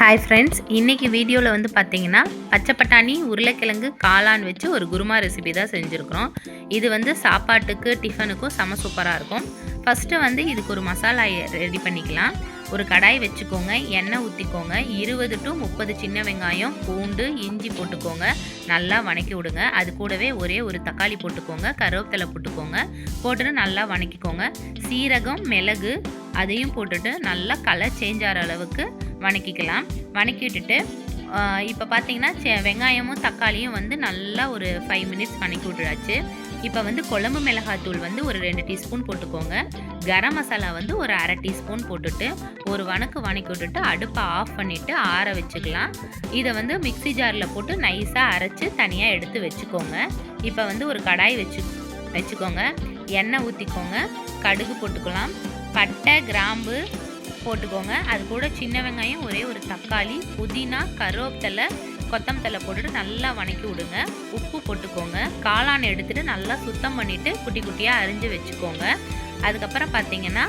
Hi friends இன்றைக்கி வீடியோவில் வந்து பார்த்தீங்கன்னா பச்சை பட்டாணி உருளைக்கிழங்கு காளான் வச்சு ஒரு குருமா ரெசிபி தான் செஞ்சுருக்குறோம். இது வந்து சாப்பாட்டுக்கு டிஃபனுக்கும் செம சூப்பராக இருக்கும். ஃபஸ்ட்டு வந்து இதுக்கு ஒரு மசாலா ரெடி பண்ணிக்கலாம். ஒரு கடாய் வச்சுக்கோங்க எண்ணெய் ஊற்றிக்கோங்க இருபது டு முப்பது சின்ன வெங்காயம் பூண்டு இஞ்சி போட்டுக்கோங்க. நல்லா வணக்கி விடுங்க. அது கூடவே ஒரே ஒரு தக்காளி போட்டுக்கோங்க கருவேப்பிலை போட்டுக்கோங்க. போட்டுட்டு நல்லா வணக்கிக்கோங்க. சீரகம் மிளகு அதையும் போட்டுட்டு நல்லா கலர் சேஞ்ச் ஆகிற அளவுக்கு வணக்கிக்கலாம். வணக்கி விட்டுட்டு இப்போ பார்த்தீங்கன்னா வெங்காயமும் தக்காளியும் வந்து நல்லா ஒரு ஃபைவ் மினிட்ஸ் வணக்கி விட்டுறாச்சு இப்போ வந்து குழம்பு மிளகாத்தூள் வந்து ஒரு ரெண்டு டீஸ்பூன் போட்டுக்கோங்க. கரம் மசாலா வந்து ஒரு அரை டீஸ்பூன் போட்டுட்டு ஒரு வணக்கு வணக்கி விட்டுட்டு அடுப்பை ஆஃப் பண்ணிவிட்டு ஆற வச்சுக்கலாம். இதை வந்து மிக்ஸி ஜாரில் போட்டு நைஸாக அரைச்சி தனியாக எடுத்து வச்சுக்கோங்க. இப்போ வந்து ஒரு கடாய் வச்சு வச்சுக்கோங்க. எண்ணெய் ஊற்றிக்கோங்க கடுகு போட்டுக்கலாம். பட்டை கிராம்பு போட்டுக்கோங்க. அது கூட சின்ன வெங்காயம் ஒரே ஒரு தக்காளி புதினா கருவேப்பிலை கொத்தமல்லி போட்டுட்டு நல்லா வணக்கி விடுங்க. உப்பு போட்டுக்கோங்க. காளான் எடுத்துகிட்டு நல்லா சுத்தம் பண்ணிவிட்டு குட்டி குட்டியாக அரிஞ்சு வச்சுக்கோங்க. அதுக்கப்புறம் பார்த்தீங்கன்னா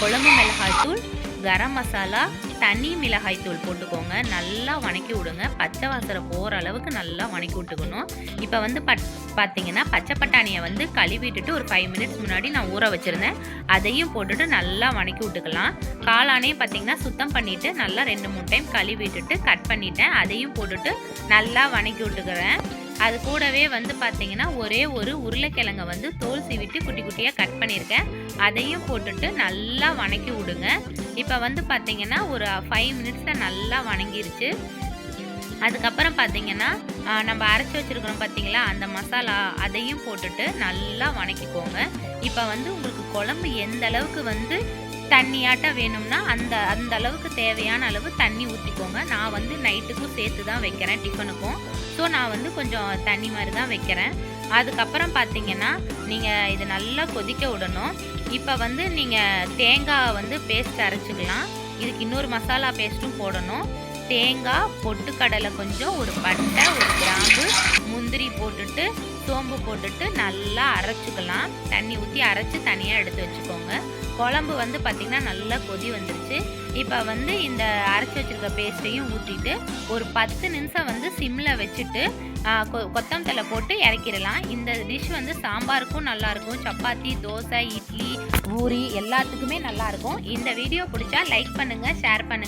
குழம்பு மிளகாய்த்தூள் கரம் மசாலா தனி மிளகாய் தூள் போட்டுக்கோங்க. நல்லா வணக்கி விடுங்க. பச்சை வாசனை போகிற அளவுக்கு நல்லா வணக்கி விட்டுக்கணும். இப்போ வந்து பட் பார்த்தீங்கன்னா பச்சை பட்டாணியை வந்து கழுவிட்டுட்டு ஒரு ஃபைவ் மினிட்ஸ் முன்னாடி நான் ஊற வச்சுருந்தேன். அதையும் போட்டுட்டு நல்லா வணக்கி விட்டுக்கலாம். காளானே பார்த்தீங்கன்னா சுத்தம் பண்ணிவிட்டு நல்லா ரெண்டு மூணு டைம் கழுவிட்டுட்டு கட் பண்ணிட்டேன். அதையும் போட்டுட்டு நல்லா வணக்கி விட்டுக்கிறேன். அது கூடவே வந்து பார்த்தீங்கன்னா ஒரே ஒரு உருளைக்கிழங்கை வந்து தோல் சீவிட்டு குட்டி குட்டியாக கட் பண்ணியிருக்கேன். அதையும் போட்டுட்டு நல்லா வணக்கி விடுங்க. இப்போ வந்து பார்த்தீங்கன்னா ஒரு ஃபைவ் மினிட்ஸில் நல்லா வணங்கிருச்சு. அதுக்கப்புறம் பார்த்தீங்கன்னா நம்ம அரைச்சி வச்சுருக்கிறோம் பார்த்தீங்களா அந்த மசாலா அதையும் போட்டுட்டு நல்லா வணக்கிக்கோங்க. இப்போ வந்து உங்களுக்கு குழம்பு எந்த அளவுக்கு வந்து தண்ணியாட்டம் வேணும்னா அந்த அந்த அளவுக்கு தேவையான அளவு தண்ணி ஊற்றிக்கோங்க நான் வந்து நைட்டுக்கும் சேர்த்து தான் வைக்கிறேன் டிஃபனுக்கும். ஸோ நான் வந்து கொஞ்சம் தண்ணி மாதிரி தான் வைக்கிறேன். அதுக்கப்புறம் பார்த்தீங்கன்னா நீங்கள் இது நல்லா கொதிக்க விடணும். இப்போ வந்து நீங்கள் தேங்காய் வந்து பேஸ்ட் அரைச்சிக்கலாம். இதுக்கு இன்னொரு மசாலா பேஸ்ட்டும் போடணும். தேங்காய் பொட்டுக்கடலை கொஞ்சம் ஒரு பட்டை ஒரு கிராம்பு முந்திரி போட்டுட்டு சோம்பு போட்டுட்டு நல்லா அரைச்சிக்கலாம். தண்ணி ஊற்றி அரைச்சி தனியாக எடுத்து வச்சுக்கோங்க. குழம்பு வந்து பார்த்திங்கன்னா நல்லா கொதி வந்துருச்சு. இப்போ வந்து இந்த அரைச்சி வச்சிருக்க பேஸ்ட்டையும் ஊற்றிட்டு ஒரு பத்து நிமிஷம் வந்து சிம்மில் வச்சுட்டு ஆ, கொ- போட்டு இறக்கிடலாம். இந்த டிஷ் வந்து சாம்பாருக்கும் நல்லாயிருக்கும் சப்பாத்தி தோசை இட்லி பூரி எல்லாத்துக்குமே நல்லாயிருக்கும் இந்த வீடியோ பிடிச்சா லைக் பண்ணுங்கள் ஷேர் பண்ணுங்கள்